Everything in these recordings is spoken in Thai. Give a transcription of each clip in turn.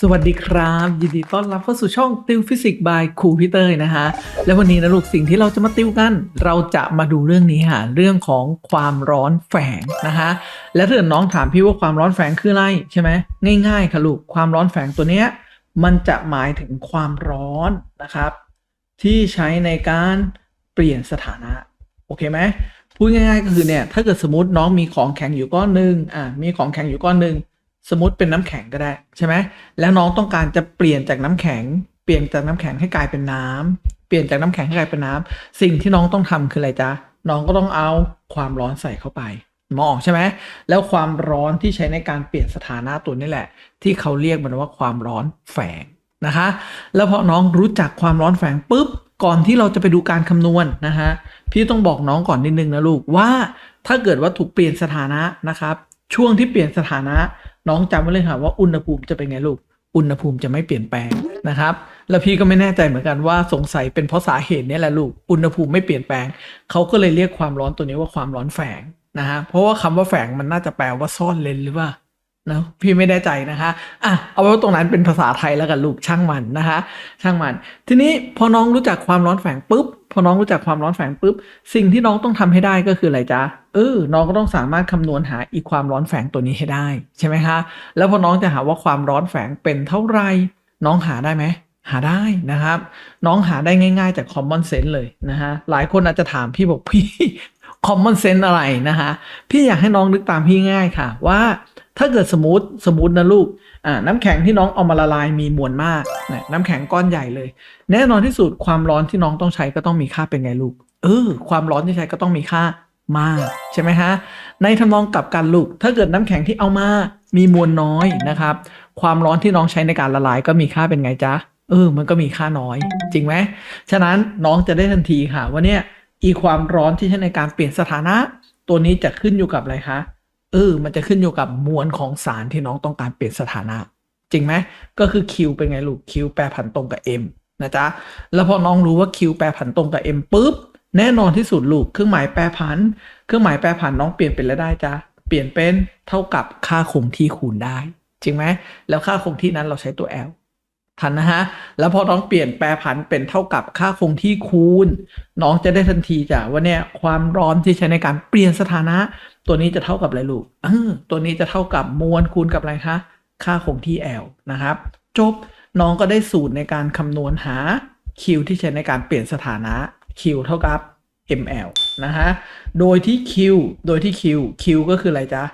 สวัสดีครับ ยินดีต้อนรับเข้าสู่ช่องติวฟิสิกส์บายครูพี่เตอร์นะฮะ และวันนี้นะลูกสิ่งที่เราจะมาติวกัน เราจะมาดูเรื่องนี้ฮะเรื่องของความร้อนแฝงนะฮะ และถ้าน้องถามพี่ว่าความร้อนแฝงคืออะไรใช่ไหมง่ายๆค่ะลูกความร้อนแฝงตัวเนี้ยมันจะหมายถึงความร้อนนะครับ ที่ใช้ในการเปลี่ยนสถานะโอเคไหมพูดง่ายๆก็คือเนี่ยถ้าเกิดสมมติน้องมีของแข็งอยู่ก้อนหนึ่งอ่ามีของแข็งอยู่ก้อนหนึ่ง สมมติเป็นน้ำแข็งก็ได้ใช่ไหมแล้วน้องต้องการจะเปลี่ยนจากน้ำแข็ง เปลี่ยนจากน้ำแข็งให้กลายเป็นน้ำเปลี่ยนจากน้ำแข็งให้กลายเป็นน้ำสิ่งที่น้องต้องทำคืออะไรจ๊ะน้องก็ต้องเอาความร้อนใส่เข้าไปมองใช่ไหมแล้วความร้อนที่ใช้ในการเปลี่ยนสถานะตัวนี้แหละ ที่เขาเรียกมันว่าความร้อนแฝงนะคะ แล้วพอน้องรู้จักความร้อนแฝงปุ๊บก่อนที่เราจะไปดูการคำนวณนะฮะพี่ต้องบอกน้องก่อนนิดนึงนะลูกว่าถ้าเกิดว่าถูกเปลี่ยนสถานะนะครับ ช่วงที่เปลี่ยนสถานะ น้องจำไว้เลยค่ะว่าอุณหภูมิจะเป็นไงลูก อุณหภูมิจะไม่เปลี่ยนแปลงนะครับ แล้วพี่ก็ไม่แน่ใจเหมือนกันว่าสงสัยเป็นเพราะสาเหตุนี้แหละลูก อุณหภูมิไม่เปลี่ยนแปลง เขาก็เลยเรียกความร้อนตัวนี้ว่าความร้อนแฝงนะฮะ เพราะว่าคำว่าแฝงมันน่าจะแปลว่าซ่อนเลนหรือว่า นะพี่ไม่แน่ใจนะคะอะเอาไว้ว่าตรงนั้นเป็นภาษาไทยแล้วกันลูกช่างมันนะคะ ช่างมัน ทีนี้พอน้องรู้จักความร้อนแฝงปุ๊บพอน้องรู้จักความร้อนแฝงปุ๊บสิ่งที่น้องต้องทำให้ได้ก็คืออะไรจ๊ะเออน้องก็ต้องสามารถคำนวณหาอีกความร้อนแฝงตัวนี้ให้ได้ใช่ไหมคะแล้วพอน้องจะหาว่าความร้อนแฝงเป็นเท่าไหร่น้องหาได้ไหมหาได้นะครับ น้องหาได้ง่าย ๆ จาก common sense เลยนะฮะหลายคนอาจจะถามพี่บอกพี่ common sense อะไรนะฮะพี่อยากให้น้องนึกตามพี่ง่ายค่ะว่า ถ้าเกิดสมมติสมมตินะลูกอ่าน้ำแข็งที่น้องเอามาละลายมีมวลมากนะน้ำแข็งก้อนใหญ่เลย แน่นอนที่สุดความร้อนที่น้องต้องใช้ก็ต้องมีค่าเป็นไงลูก เออ ความร้อนที่ใช้ก็ต้องมีค่ามากใช่ไหมฮะ ในทำนองกลับกันลูก ถ้าเกิดน้ำแข็งที่เอามามีมวลน้อยนะครับ ความร้อนที่น้องใช้ในการละลายก็มีค่าเป็นไงจ๊ะ เออ มันก็มีค่าน้อย จริงไหม ฉะนั้นน้องจะได้ทันทีค่ะว่าเนี่ยอีความร้อนที่ใช้ในการเปลี่ยนสถานะ ตัวนี้จะขึ้นอยู่กับอะไรคะ เออ มันจะขึ้นอยู่กับมวลของสารที่น้องต้องการเปลี่ยนสถานะ จริงไหม ก็คือ Q เป็นไงลูก Q แปรผันตรงกับ M นะจ๊ะ แล้วพอน้องรู้ว่า Q แปรผันตรงกับ M ปุ๊บ แน่นอนที่สุดลูก เครื่องหมายแปรผัน เครื่องหมายแปรผันน้องเปลี่ยนเป็นอะไรได้จ๊ะเปลี่ยนเป็นเท่ากับค่าคงที่คูณได้ จริงไหม แล้วค่าคงที่นั้นเราใช้ตัว L ทันนะฮะ แล้วพอน้องเปลี่ยนแปรผันเป็นเท่ากับค่าคงที่คูณ น้องจะได้ทันทีจ้ะว่าเนี่ยความร้อนที่ใช้ในการเปลี่ยนสถานะ ตัวนี้จะเท่ากับอะไรลูกเออตัวนี้จะเท่ากับมวลคูณกับอะไรคะ ค่าคงที่ L นะครับ จบ น้องก็ได้สูตรในการคำนวณหา Q ที่ใช้ในการเปลี่ยนสถานะ Q เท่ากับ ml นะฮะ โดยที่ Q โดยที่ Q Q ก็คืออะไรจ๊ะ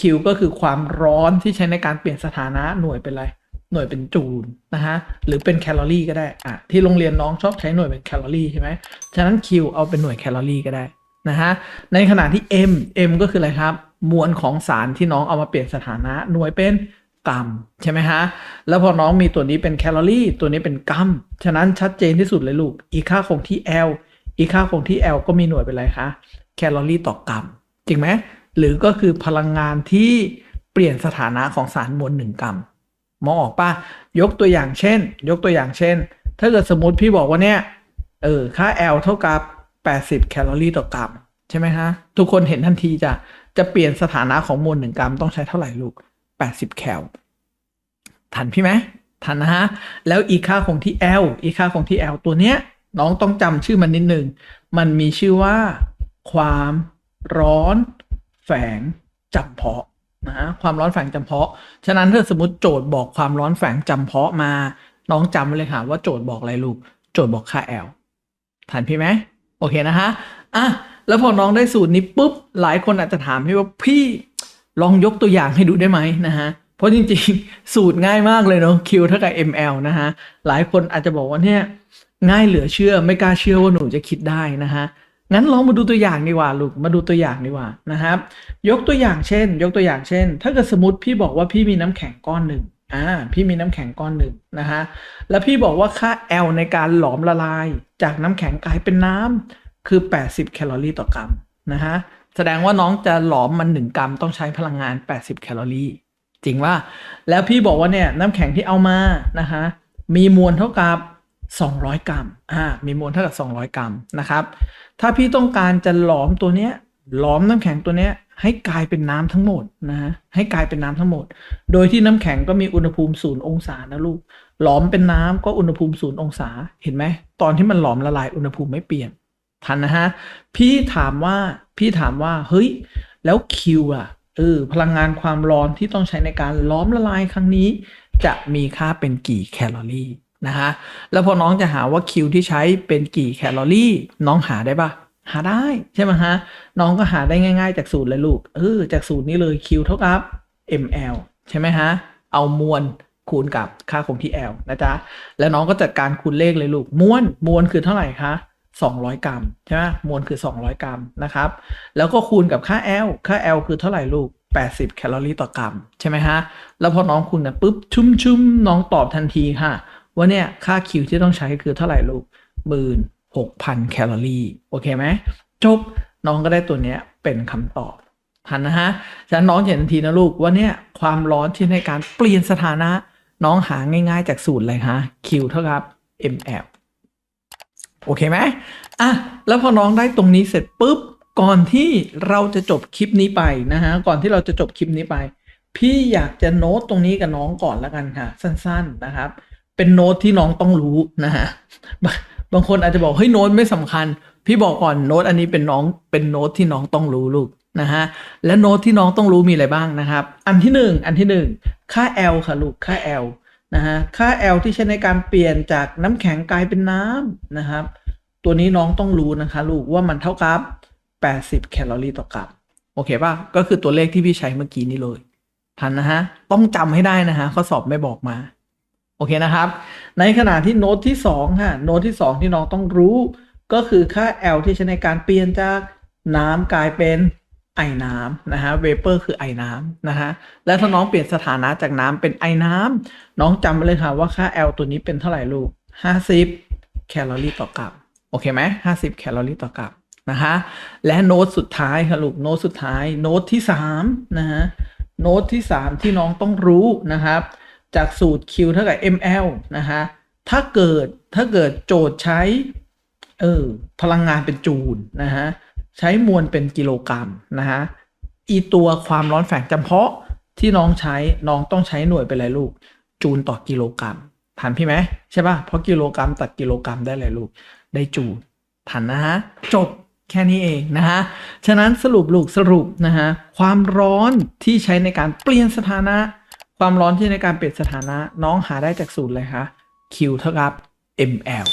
Q ก็คือความร้อนที่ใช้ในการเปลี่ยนสถานะหน่วยเป็นอะไร หน่วยเป็นจูลนะฮะหรือเป็นแคลอรี่ก็ได้อะที่โรงเรียนน้องชอบใช้หน่วยเป็นแคลอรี่ใช่ไหมฉะนั้น Q เอาเป็นหน่วยแคลอรี่ก็ได้นะฮะในขณะที่ M M ก็คืออะไรครับ มวลของสารที่น้องเอามาเปลี่ยนสถานะหน่วยเป็นกรัมใช่ไหมฮะ แล้วพอน้องมีตัวนี้เป็นแคลอรี่ตัวนี้เป็นกรัม ฉะนั้นชัดเจนที่สุดเลยลูก อีค่าคงที่ L อีค่าคงที่ L ก็มีหน่วยเป็นอะไรคะ แคลอรี่ต่อกรัม จริงไหม หรือก็คือพลังงานที่เปลี่ยนสถานะของสารมวลหนึ่งกรัม มองออกปะยกตัวอย่างเช่น ยกตัวอย่างเช่น ถ้าเกิดสมมติพี่บอกว่าเนี่ยเออค่า L เท่ากับ 80 แคลอรี่ต่อกรัมใช่ไหมฮะ ทุกคนเห็นทันทีจะจะเปลี่ยนสถานะของมวลหนึ่งกรัมต้องใช้เท่าไหร่ลูก 80 แคลทันพี่ไหมทันนะฮะ แล้วอีค่าคงที่ L อีค่าคงที่ L ตัวเนี้ยน้องต้องจำชื่อมันนิดนึง มันมีชื่อว่า ความร้อนแฝงจำเพาะ นะฮะความร้อนแฝงจำเพาะ ฉะนั้นถ้าสมมติโจทย์บอกความร้อนแฝงจำเพาะมา น้องจำไว้เลยค่ะว่าโจทย์บอกอะไรลูก โจทย์บอกค่า L ทันพี่ไหมโอเคนะฮะอะแล้วพอน้องได้สูตรนี้ปุ๊บหลายคนอาจจะถามพี่ว่าพี่ลองยกตัวอย่างให้ดูได้ไหมนะฮะเพราะจริงๆ สูตรง่ายมากเลยเนาะ Q เท่ากับ ml นะฮะหลายคนอาจจะบอกว่าเนี่ยง่ายเหลือเชื่อไม่กล้าเชื่อว่าหนูจะคิดได้นะฮะ งั้นลองมาดูตัวอย่างดีกว่าลูกมาดูตัวอย่างดีกว่านะครับ ยกตัวอย่างเช่น ยกตัวอย่างเช่น ถ้าเกิดสมมติพี่บอกว่าพี่มีน้ำแข็งก้อนหนึ่งอ่าพี่มีน้ำแข็งก้อนหนึ่งนะฮะแล้วพี่บอกว่าค่า L ในการหลอมละลาย จากน้ำแข็งกลายเป็นน้ำคือ 80 แคลอรี่ต่อกรัมนะฮะแสดงว่าน้องจะหลอมมัน 1 กรัมต้องใช้พลังงาน 80 แคลอรี่ จริงว่าแล้วพี่บอกว่าเนี่ยน้ำแข็งที่เอามานะฮะมีมวลเท่ากับ 200 กรัมอ่ามีมวลเท่ากับ 200 กรัมนะครับ ถ้าพี่ต้องการจะหลอมตัวเนี้ย หลอมน้ำแข็งตัวเนี้ย ให้กลายเป็นน้ำทั้งหมดนะฮะให้กลายเป็นน้ำทั้งหมด โดยที่น้ำแข็งก็มีอุณหภูมิศูนย์องศานะลูกหลอมเป็นน้ำก็อุณหภูมิศูนย์องศาเห็นไหมตอนที่มันหลอมละลายอุณหภูมิไม่เปลี่ยนทันนะฮะพี่ถามว่าพี่ถามว่าเฮ้ยแล้วคิวอะเออพลังงานความร้อนที่ต้องใช้ในการล้อมละลายครั้งนี้ จะมีค่าเป็นกี่แคลอรี่ นะฮะแล้วพอน้องจะหาว่าคิวที่ใช้เป็นกี่แคลอรี่ น้องหาได้ปะหาได้ใช่ไหมฮะ น้องก็หาได้ง่าย ๆ จากสูตรเลยลูกเออจากสูตรนี้เลย Q เท่ากับ ml ใช่ไหมฮะ เอามวลคูณกับค่าคงที่ L นะจ๊ะ แล้วน้องก็จัดการคูณเลขเลยลูกมวลมวลคือเท่าไหร่คะ 200 กรัมใช่ไหมมวลคือ 200 กรัมนะครับ แล้วก็คูณกับค่า L ค่า L คือเท่าไหร่ลูก 80 แคลอรี่ต่อกรัม ใช่ไหมฮะ แล้วพอน้องคูณกันปุ๊บชุ่มๆน้องตอบทันทีค่ะ ว่าเนี่ยค่า Q ที่ต้องใช้คือเท่าไหร่ลูกหมื่นหกพันแคลอรี่โอเคไหมจบน้องก็ได้ตัวเนี้ยเป็นคำตอบทันนะฮะฉะนั้นน้องเห็นทันทีนะลูกว่าเนี่ยความร้อนที่ในการเปลี่ยนสถานะน้องหาง่ายๆจากสูตรเลยฮะ Q เท่ากับ ml โอเคไหมอะแล้วพอน้องได้ตรงนี้เสร็จปุ๊บ ก่อนที่เราจะจบคลิปนี้ไปนะฮะ ก่อนที่เราจะจบคลิปนี้ไป พี่อยากจะโน้ตตรงนี้กับน้องก่อนแล้วกันค่ะ สั้น ๆนะครับ เป็นโน้ตที่น้องต้องรู้นะฮะบางบางคนอาจจะบอกเฮ้ยโน้ตไม่สำคัญ พี่บอกก่อนโน้ตอันนี้เป็นน้องเป็นโน้ตที่น้องต้องรู้ลูกนะฮะและโน้ตที่น้องต้องรู้มีอะไรบ้างนะครับ อันที่หนึ่งอันที่หนึ่งค่า L ค่ะลูกค่า L นะฮะค่า L ที่ใช้ในการเปลี่ยนจากน้ำแข็งกลายเป็นน้ำนะครับ ตัวนี้น้องต้องรู้นะคะลูกว่ามันเท่ากับ 80 แคลอรี่ต่อกรัมโอเคป่ะก็คือตัวเลขที่พี่ใช้เมื่อกี้นี้เลยทันนะฮะต้องจำให้ได้นะฮะข้อสอบไม่บอกมา โอเคนะครับ ในขณะที่โน้ตที่2ค่ะโน้ตที่ 2 ที่น้องต้องรู้ ก็คือค่า L ที่ใช้ในการเปลี่ยนจากน้ำกลายเป็นไอน้ำนะฮะเวเปอร์คือไอน้ำนะฮะและถ้าน้องเปลี่ยนสถานะจากน้ำเป็นไอน้ำน้องจำไว้เลยค่ะว่าค่า L ตัวนี้เป็นเท่าไหร่ลูก 50 แคลอรี่ต่อกรัมโอเคไหม50แคลอรี่ต่อกรัมนะฮะและโน้ตสุดท้ายค่ะลูกโน้ตสุดท้ายโน้ตที่3นะฮะโน้ตที่ 3 ที่น้องต้องรู้นะครับ จากสูตร Q เท่ากับ ml นะฮะถ้าเกิดถ้าเกิดโจทย์ใช้เออพลังงานเป็นจูลนะฮะใช้มวลเป็นกิโลกรัมนะฮะอีตัวความร้อนแฝงจำเพาะที่น้องใช้น้องต้องใช้หน่วยเป็นอะไรลูก จูลต่อกิโลกรัมทันพี่ไหมใช่ป่ะเพราะกิโลกรัมตัดกิโลกรัมได้อะไรลูกได้จูลทันนะฮะจบแค่นี้เองนะฮะฉะนั้นสรุปลูกสรุปนะฮะความร้อนที่ใช้ในการเปลี่ยนสถานะ ความร้อนที่ในการเปลี่ยนสถานะน้องหาได้จากสูตรเลยคะ Q เท่ากับ ml